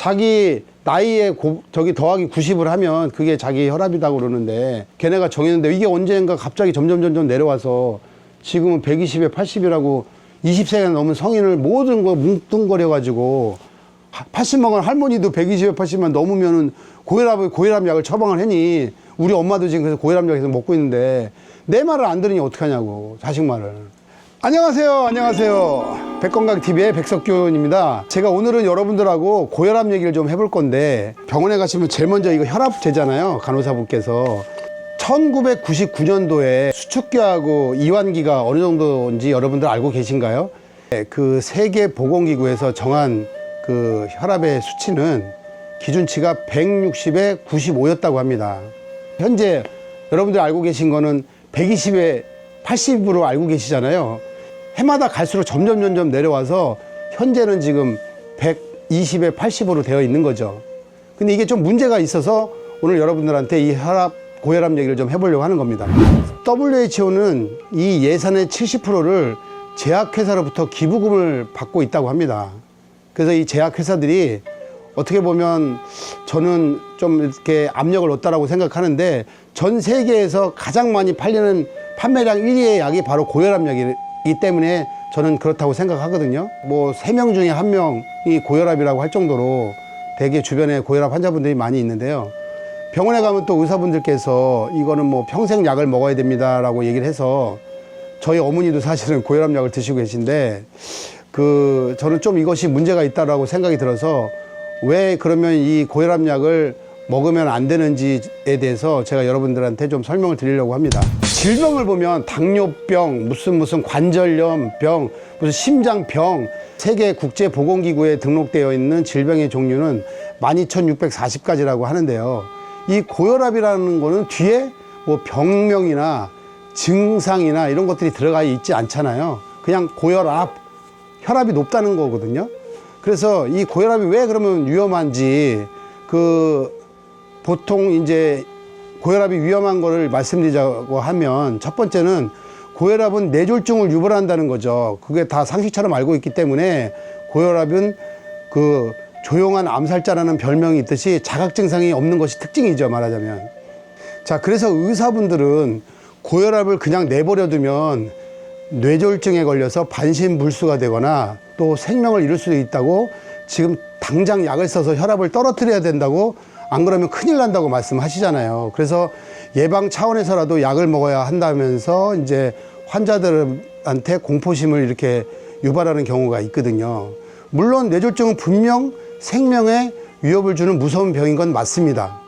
자기 나이에 고- 저기 더하기 90을 하면 그게 자기 혈압이라고 그러는데 걔네가 정했는데 이게 언젠가 갑자기 점점 점점 내려와서 지금은 120에 80이라고 20세가 넘은 성인을 모든 거 뭉뚱거려 가지고 80 먹은 할머니도 120에 80만 넘으면은 고혈압 고혈압 약을 처방을 하니? 우리 엄마도 지금 그래서 고혈압 약에서 먹고 있는데 내 말을 안 들으니 어떡하냐고 자식 말을. 안녕하세요. 안녕하세요 백건강TV의 백석균입니다 제가 오늘은 여러분들하고 고혈압 얘기를 좀 해볼 건데 병원에 가시면 제일 먼저 이거 혈압 재잖아요 간호사분께서 1999년도에 수축기하고 이완기가 어느 정도인지 여러분들 알고 계신가요? 네, 그 세계 보건기구에서 정한 그 혈압의 수치는 기준치가 160에 95였다고 합니다. 현재 여러분들 알고 계신 거는 120에 80으로 알고 계시잖아요. 해마다 갈수록 점점 점점 내려와서 현재는 지금 120에 80으로 되어 있는 거죠. 근데 이게 좀 문제가 있어서 오늘 여러분들한테 이 혈압, 고혈압 얘기를 좀 해보려고 하는 겁니다. WHO는 이 예산의 70%를 제약회사로부터 기부금을 받고 있다고 합니다. 그래서 이 제약회사들이 어떻게 보면 저는 좀 이렇게 압력을 넣었다라고 생각하는데 전 세계에서 가장 많이 팔리는 판매량 1위의 약이 바로 고혈압 약이 기 때문에 저는 그렇다고 생각하거든요. 뭐 세 명 중에 한 명이 고혈압이라고 할 정도로 대개 주변에 고혈압 환자분들이 많이 있는데요. 병원에 가면 또 의사분들께서 이거는 뭐 평생 약을 먹어야 됩니다라고 얘기를 해서 저희 어머니도 사실은 고혈압 약을 드시고 계신데 그 저는 좀 이것이 문제가 있다라고 생각이 들어서 왜 그러면 이 고혈압 약을 먹으면 안 되는지에 대해서 제가 여러분들한테 좀 설명을 드리려고 합니다. 질병을 보면 당뇨병, 무슨 무슨 관절염 병, 무슨 심장병, 세계 국제 보건기구에 등록되어 있는 질병의 종류는 12,640가지라고 하는데요. 이 고혈압이라는 거는 뒤에 뭐 병명이나 증상이나 이런 것들이 들어가 있지 않잖아요. 그냥 고혈압, 혈압이 높다는 거거든요. 그래서 이 고혈압이 왜 그러면 위험한지 그 보통 이제 고혈압이 위험한 거를 말씀드리자고 하면 첫 번째는 고혈압은 뇌졸중을 유발한다는 거죠. 그게 다 상식처럼 알고 있기 때문에 고혈압은 그 조용한 암살자라는 별명이 있듯이 자각 증상이 없는 것이 특징이죠. 말하자면. 자, 그래서 의사분들은 고혈압을 그냥 내버려 두면 뇌졸중에 걸려서 반신불수가 되거나 또 생명을 잃을 수도 있다고 지금 당장 약을 써서 혈압을 떨어뜨려야 된다고 안 그러면 큰일 난다고 말씀하시잖아요. 그래서 예방 차원에서라도 약을 먹어야 한다면서 이제 환자들한테 공포심을 이렇게 유발하는 경우가 있거든요. 물론 뇌졸중은 분명 생명에 위협을 주는 무서운 병인 건 맞습니다.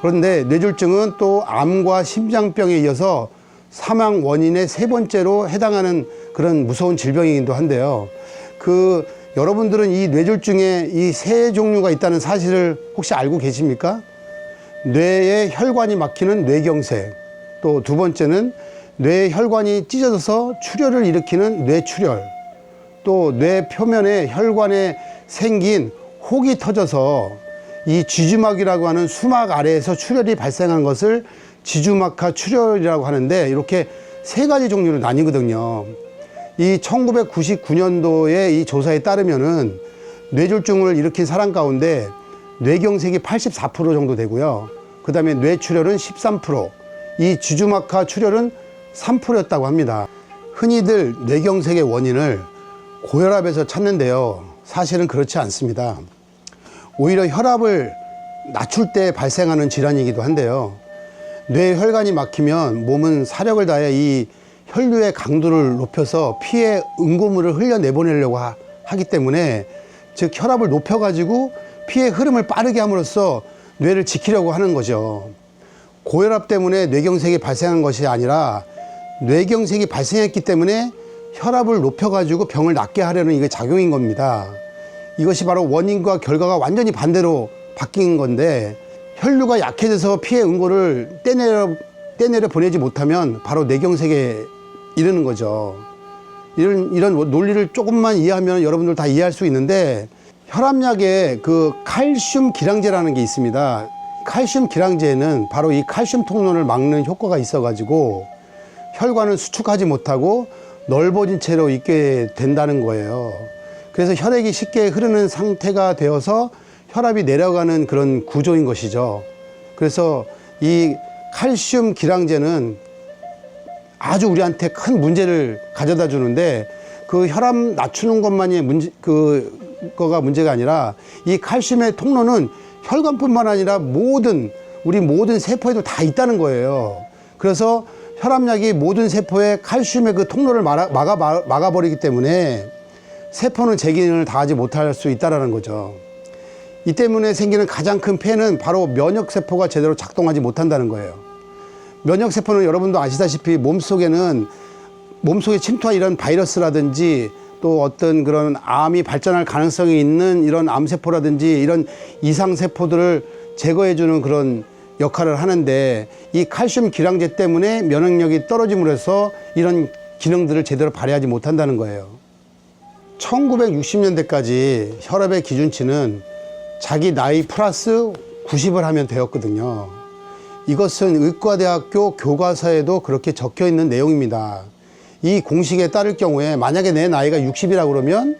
그런데 뇌졸중은 또 암과 심장병에 이어서 사망 원인의 세 번째로 해당하는 그런 무서운 질병이기도 한데요. 그 여러분들은 이 뇌졸중에 이 세 종류가 있다는 사실을 혹시 알고 계십니까? 뇌의 혈관이 막히는 뇌경색, 또 두 번째는 뇌 혈관이 찢어져서 출혈을 일으키는 뇌출혈, 또 뇌 표면에 혈관에 생긴 혹이 터져서 이 쥐주막이라고 하는 수막 아래에서 출혈이 발생한 것을 지주막하 출혈이라고 하는데 이렇게 세 가지 종류로 나뉘거든요. 이 1999년도에 이 조사에 따르면은 뇌졸중을 일으킨 사람 가운데 뇌경색이 84% 정도 되고요. 그 다음에 뇌출혈은 13%, 이 지주막하 출혈은 3%였다고 합니다. 흔히들 뇌경색의 원인을 고혈압에서 찾는데요. 사실은 그렇지 않습니다. 오히려 혈압을 낮출 때 발생하는 질환이기도 한데요. 뇌 혈관이 막히면 몸은 사력을 다해 이 혈류의 강도를 높여서 피에 응고물을 흘려내보내려고 하, 하기 때문에 즉 혈압을 높여가지고 피의 흐름을 빠르게 함으로써 뇌를 지키려고 하는 거죠. 고혈압 때문에 뇌경색이 발생한 것이 아니라 뇌경색이 발생했기 때문에 혈압을 높여가지고 병을 낫게 하려는 이게 작용인 겁니다. 이것이 바로 원인과 결과가 완전히 반대로 바뀐 건데 혈류가 약해져서 피의 응고를 떼내려, 떼내려 보내지 못하면 바로 뇌경색에 이르는 거죠. 이런, 이런 논리를 조금만 이해하면 여러분들 다 이해할 수 있는데 혈압약에 그 칼슘 기량제라는 게 있습니다. 칼슘 기량제는 바로 이 칼슘 통로를 막는 효과가 있어가지고 혈관을 수축하지 못하고 넓어진 채로 있게 된다는 거예요. 그래서 혈액이 쉽게 흐르는 상태가 되어서 혈압이 내려가는 그런 구조인 것이죠. 그래서 이 칼슘 기량제는 아주 우리한테 큰 문제를 가져다 주는데 그 혈압 낮추는 것만이 문제 그 거가 문제가 아니라 이 칼슘의 통로는 혈관뿐만 아니라 모든 우리 모든 세포에도 다 있다는 거예요. 그래서 혈압약이 모든 세포에 칼슘의 그 통로를 막아, 막아 막아버리기 때문에 세포는 제 기능을 다하지 못할 수 있다라는 거죠. 이 때문에 생기는 가장 큰 폐는 바로 면역 세포가 제대로 작동하지 못한다는 거예요. 면역 세포는 여러분도 아시다시피 몸속에는 몸속에 침투한 이런 바이러스라든지 또 어떤 그런 암이 발전할 가능성이 있는 이런 암세포라든지 이런 이상세포들을 제거해주는 그런 역할을 하는데 이 칼슘 기량제 때문에 면역력이 떨어짐으로 해서 이런 기능들을 제대로 발휘하지 못한다는 거예요. 1960년대까지 혈압의 기준치는 자기 나이 플러스 90을 하면 되었거든요. 이것은 의과대학교 교과서에도 그렇게 적혀 있는 내용입니다. 이 공식에 따를 경우에 만약에 내 나이가 60이라 그러면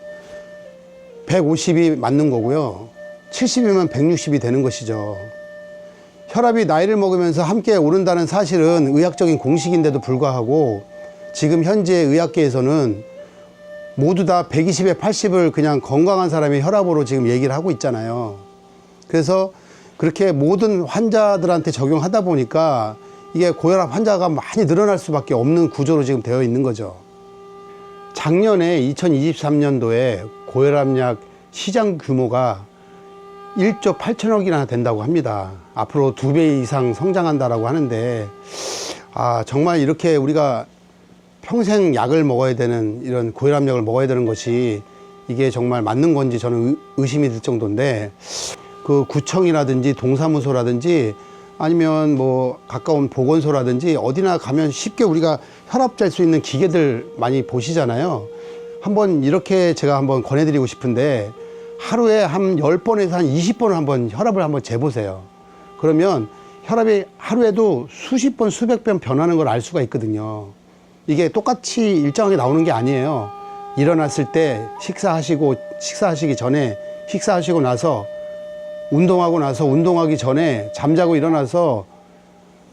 150이 맞는 거고요. 70이면 160이 되는 것이죠. 혈압이 나이를 먹으면서 함께 오른다는 사실은 의학적인 공식인데도 불구하고 지금 현재 의학계에서는 모두 다 120에 80을 그냥 건강한 사람의 혈압으로 지금 얘기를 하고 있잖아요. 그래서 그렇게 모든 환자들한테 적용하다 보니까 이게 고혈압 환자가 많이 늘어날 수밖에 없는 구조로 지금 되어 있는 거죠. 작년에 2023년도에 고혈압약 시장 규모가 1조 8천억이나 된다고 합니다. 앞으로 두 배 이상 성장한다라고 하는데, 아, 정말 이렇게 우리가 평생 약을 먹어야 되는 이런 고혈압약을 먹어야 되는 것이 이게 정말 맞는 건지 저는 의- 의심이 들 정도인데, 그 구청이라든지 동사무소라든지 아니면 뭐 가까운 보건소라든지 어디나 가면 쉽게 우리가 혈압 잴 수 있는 기계들 많이 보시잖아요. 한번 이렇게 제가 한번 권해드리고 싶은데 하루에 한 10번에서 한 20번을 한번 혈압을 한번 재보세요. 그러면 혈압이 하루에도 수십 번, 수백 번 변하는 걸 알 수가 있거든요. 이게 똑같이 일정하게 나오는 게 아니에요. 일어났을 때 식사하시고, 식사하시기 전에, 식사하시고 나서, 운동하고 나서, 운동하기 전에, 잠자고 일어나서,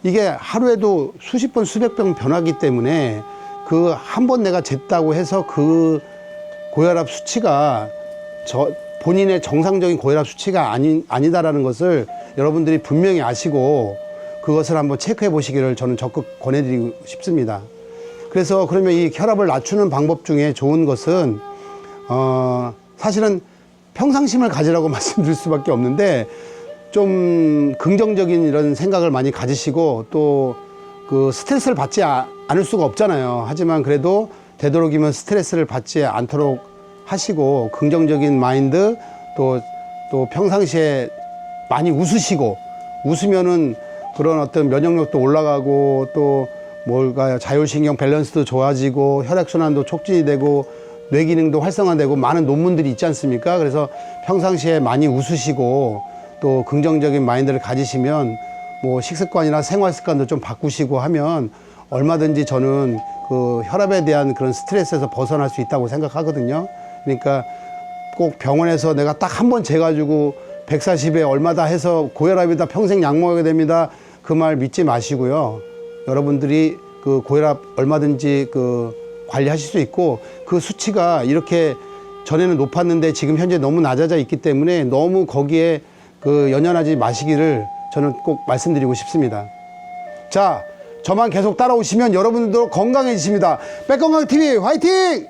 이게 하루에도 수십 번, 수백 번 변하기 때문에 그 한 번 내가 쟀다고 해서 그 고혈압 수치가 저 본인의 정상적인 고혈압 수치가 아니, 아니다라는 것을 여러분들이 분명히 아시고 그것을 한번 체크해 보시기를 저는 적극 권해드리고 싶습니다. 그래서 그러면 이 혈압을 낮추는 방법 중에 좋은 것은 어, 사실은 평상심을 가지라고 말씀드릴 수밖에 없는데 좀 긍정적인 이런 생각을 많이 가지시고 또 그 스트레스를 받지 아- 않을 수가 없잖아요. 하지만 그래도 되도록이면 스트레스를 받지 않도록 하시고 긍정적인 마인드 또, 또 평상시에 많이 웃으시고 웃으면은 그런 어떤 면역력도 올라가고 또 뭘까요 자율신경 밸런스도 좋아지고 혈액순환도 촉진이 되고 뇌 기능도 활성화되고 많은 논문들이 있지 않습니까? 그래서 평상시에 많이 웃으시고 또 긍정적인 마인드를 가지시면 뭐 식습관이나 생활 습관도 좀 바꾸시고 하면 얼마든지 저는 그 혈압에 대한 그런 스트레스에서 벗어날 수 있다고 생각하거든요. 그러니까 꼭 병원에서 내가 딱 한 번 재가지고 140에 얼마다 해서 고혈압이다 평생 약 먹어야 됩니다. 그 말 믿지 마시고요. 여러분들이 그 고혈압 얼마든지 그 관리하실 수 있고 그 수치가 이렇게 전에는 높았는데 지금 현재 너무 낮아져 있기 때문에 너무 거기에 그 연연하지 마시기를 저는 꼭 말씀드리고 싶습니다. 자, 저만 계속 따라오시면 여러분들도 건강해지십니다. 백건강 TV 화이팅!